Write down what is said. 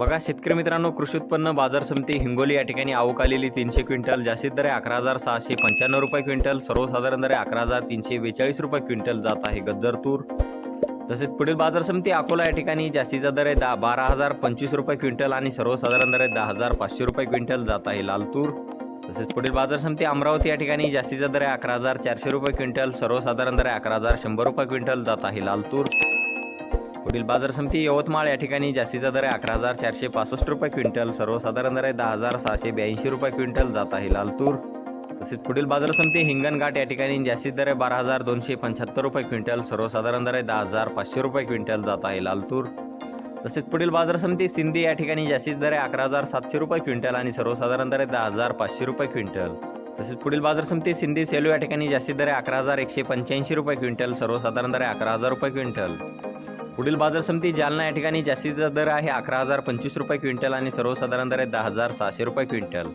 बघा शेतकरी मित्रांनो कृषी उत्पन्न बाजार समिती हिंगोली या ठिकाणी आवक आलेली तीनशे क्विंटल जास्तीत दर अकरा हजार सहाशे पंच्याण्णव रुपये क्विंटल सर्वसाधारण दर अकरा हजार तीनशे बेचाळीस रुपये क्विंटल जात आहे गज्जर तूर. तसेच पुढील बाजार समिती अकोला या ठिकाणी जास्तीचा दर आहे दहा बारा हजार पंचवीस रुपये क्विंटल आणि सर्वसाधारण दर आहे दहा हजार पाचशे रुपये क्विंटल जात आहे लाल तूर. तसेच पुढील बाजार समिती अमरावती या ठिकाणी जास्तीचा दर आहे अकरा हजार चारशे रुपये क्विंटल सर्वसाधारण दर आहे अकरा हजार शंभर रुपये क्विंटल जात आहे लाल तूर. पुढील बाजार समिती यवतमाळ या ठिकाणी जास्तीचा दर आहे. अकरा हजार चारशे पासष्ट रुपये क्विंटल. सर्वसाधारण दर आहे दहा हजार सहाशे ब्याऐंशी रुपये क्विंटल जात आहे लाल तूर तसेच पुढील बाजार समिती हिंगणघाट या ठिकाणी जास्तीत दर आहे बारा हजार दोनशे पंच्याहत्तर रुपये क्विंटल. सर्वसाधारण दर आहे दहा हजार पाचशे रुपये क्विंटल जात आहे लालतूर. तसेच पुढील बाजार समिती सिंधी या ठिकाणी जास्तीत दर आहे अकरा हजार सातशे रुपये क्विंटल आणि सर्वसाधारण दर आहे दहा हजार पाचशे रुपये क्विंटल. तसेच पुढील बाजार समिती सिंधी सेलू या ठिकाणी जास्तीत दर आहे अकरा हजार एकशे पंच्याऐंशी रुपये क्विंटल. सर्वसाधारण दर आहे अकरा हजार रुपये क्विंटल. पुढील बाजार समिती जालना या ठिकाणी जास्तीचा दर आहे अकरा हजार पंचवीस रुपये क्विंटल आणि सर्वसाधारण दर आहे दहा हजार सहाशे रुपये क्विंटल.